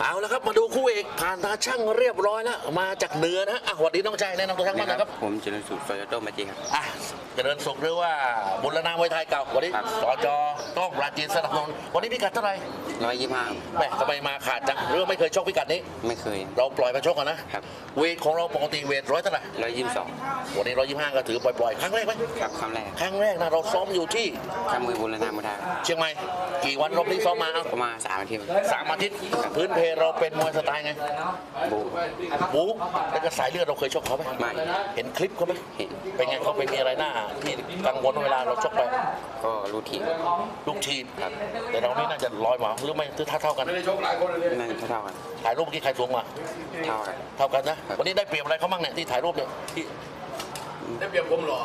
เอาแล้วครับมาดูคู่เอกผ่านตาช่างเรียบร้อยแล้วมาจากเหนือนะอะสวัสดีน้องชายแนะนำตัวทั้งบ้านนะครับผมเจริญสุขโตโยต้มาจีครับอะเจริญสุขหรือว่าบุรณามวยไทยเก่าวันนี้ครับสจต้องปราจีนสนับสนุนวันนี้พิกัดเท่าไหร่ร้อยยี่ห้าแหม่ทำไมมาขาดจังหรือว่าไม่เคยชกพิกัดนี้ ไม่เคย เราปล่อยมาชกกันนะครับเวทของเราปกติเวทร้อยเท่าไหร่ร้อยยี่สิบสองวันนี้ร้อยยี่ห้าก็ถือปล่อยๆครั้งแรกไหมครับครั้งแรกครั้งแรกนะเราซ้อมอยู่ที่ข้ามือบุรณามาได้เชียงใหม่กี่วันรอบนี้ซ้อมมาเอาประมาณสามอาทิตย์สามอาทิตย์พื้นเพเราเป็นมวยสไตล์ไงบูบู๊แล้วก็สายเลือดเราเคยชกเขาไหมไม่เห็นคลิปเขาไหมเห็นเป็นไงเขาไปมีอะไรหน้าที่กังวลเวลาเราชกไปก็รู้ทีลูกทีมแต่เรานี่น่าจะร้อยหมาหรือไม่หรือเท่าเท่ากัน นั่นเท่าๆกันถ่ายรูปเมื่อกี้ใครสูงกว่าเท่ากัน เท่ากันนะ วันนี้ได้เปรียบอะไรเขาบ้างเนี่ยที่ถ่ายรูปเนี่ยที่ได้เปรียบผมเหรอ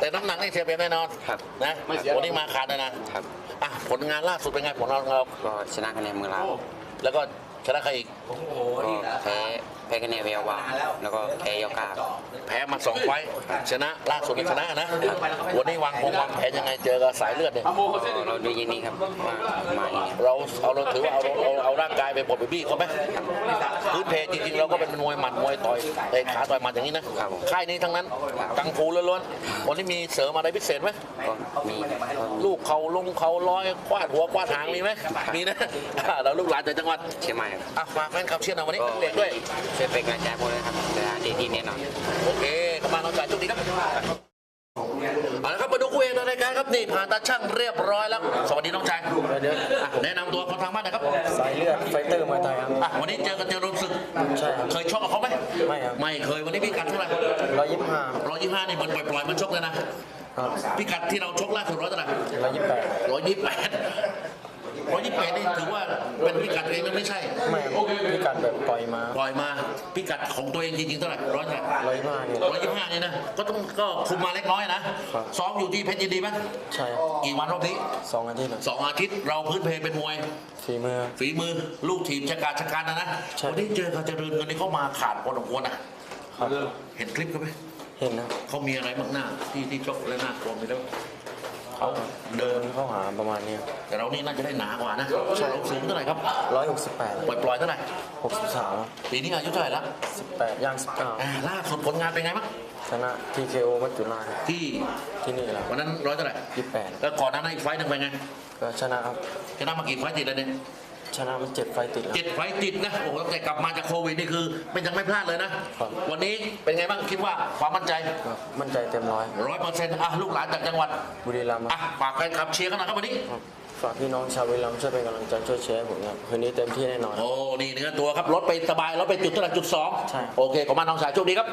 แต่น้ำหนักนี่เสียเปรียบแน่นอนครับนะไม่เสียหรอกวันนี้มาขาดเลยนะครับอะผลงานล่าสุดเป็นไงผลงานของเราก็ชนะคะแนนมือลาวแล้วก็ชนะใครอีกก็แพ้ แพ้คะแนนเวลวาแล้วก็แพ้ยอกาแพ้มาสองไฟต์ชนะล่าสุดเป็นชนะนะ วันนี้วางคงวางแผนยังไงเจอกับสายเลือดเนี่ย ก็เราดูยินดีครับว่ามาอย่างเงี้ยเราเอาเราถือว่าเอาเอาเอาร่างกายไปบดไปบี้เขาไหมพื้นเพจริงๆเราก็เป็นมวยหมัดมวยต่อยเตะขาต่อยหมัดอย่างนี้นะค่ายนี้ทั้งนั้นกังฟูล้วนๆวันนี้มีเสริมอะไรพิเศษไหมก็มีก็มีลูกเขาลงเขาร้อยควาดหัวควาดหางมีไหมมีนะอ่าเราลูกหลานจากจังหวัดเชียงใหม่ครับ อะฝากแฟนคลับเชียร์หนะวันนี้ก็ทั้งเด็กด้วยช่วยเป็นกำลังใจพวกเลยครับแต่ดีที่แน่นอนโอเคเข้ามาน้องชายโชคดีครับเอาละครับมาดูคู่เอกในรายการครับนี่ผ่านตาช่างเรียบร้อยแล้ว สวัสดีน้องชายอะแนะนำตัวคนทางบ้านหนะครับสายเลือดไฟเตอร์มวยไทยครับอะวันนี้เจอกันเจอรนศึกใช่ครับเคยชกกับเขาไหมไม่ครับไม่เคยวันนี้พิกัดเท่าไหร่ร้อยยี่สิบห้าร้อยยี่ห้านี่มันปล่อยๆมันชกเลยนะครับพิกัดที่เราชกล่าสุดร้อยเท่าไหร่ร้อยยี่สิบแปดร้อยยี่แปด ร้อยยี่แปดนี่ถือว่าเป็นพิกัดเองไหมไม่ใช่ไม่ครับพิกัดแบบปล่อยมาปล่อยมาพิกัดของตัวเองจริงๆเท่าไหร่ร้อยเท่าไหร่ร้อยยี่สิบห้าเนี่ย ร้อยยี่ห้านี่นะก็ต้องก็คุมมาเล็กน้อยนะครับ ซ้อมอยู่ที่เพชรยินดีไหมใช่ครับกี่วันรอบนี้สองอาทิตย์ครับสองอาทิตย์เราพื้นเพเป็นมวย ฝีมือ ฝีมือลูกทีมชะกาจชะการนะนะใช่ วันนี้เจอเขาเจริญกันนี่เขามาขาดพอสมควรนะครับเห็นคลิปเขาไหมเห็นนะเขามีอะไรบ้างหน้าที่ที่ชกและหน้ากลัวมีแล้ว เขาเดินเข้าหาประมาณนี้แต่เรานี่น่าจะได้หนากว่านะเราสูงเท่าไหร่ครับร้อยหกสิบแปดปล่อยปล่อยๆเท่าไหร่หกสิบสามปีนี้อายุเท่าไหร่ละสิบแปดย่างสิบเก้าอ่าล่าสุดผลงานเป็นไงบ้างชนะทีเคโอมัจจุราชที่ที่นี่แหละวันนั้นร้อยเท่าไหร่ยี่สิบแปดแล้วก่อนหน้านั้นอีกไฟต์หนึ่งเป็นไงก็ชนะครับชนะมากี่ไฟต์ติดแล้วเนี่ย ชนะมันเจ็ดไฟติดแล้ว เจ็ดไฟต์ติดนะโอ้โหตั้งแต่กลับมาจากโควิดนี่คือเป็นยังไม่พลาดเลยนะ ครับ วันนี้เป็นไงบ้างคิดว่าความมั่นใจก็มั่นใจเต็มร้อยร้อยเปอร์เซ็นต์อะลูกหลานจากจังหวัดบุรีรัมย์อะฝากแฟนคลับเชียร์กันหนะครับวันนี้ ครับฝากพี่น้องชาวบุรีรัมย์ช่วยเป็นกำลังใจช่วยเชียร์ให้ผมครับคืนนี้เต็มที่แน่นอน โอ้ นี่เนื้อตัวครับรถไปสบายรถไปจุดเท่าไหร่จุดสองใช่ โอเค ขอบคุณมากน้องชายโชคดีครับ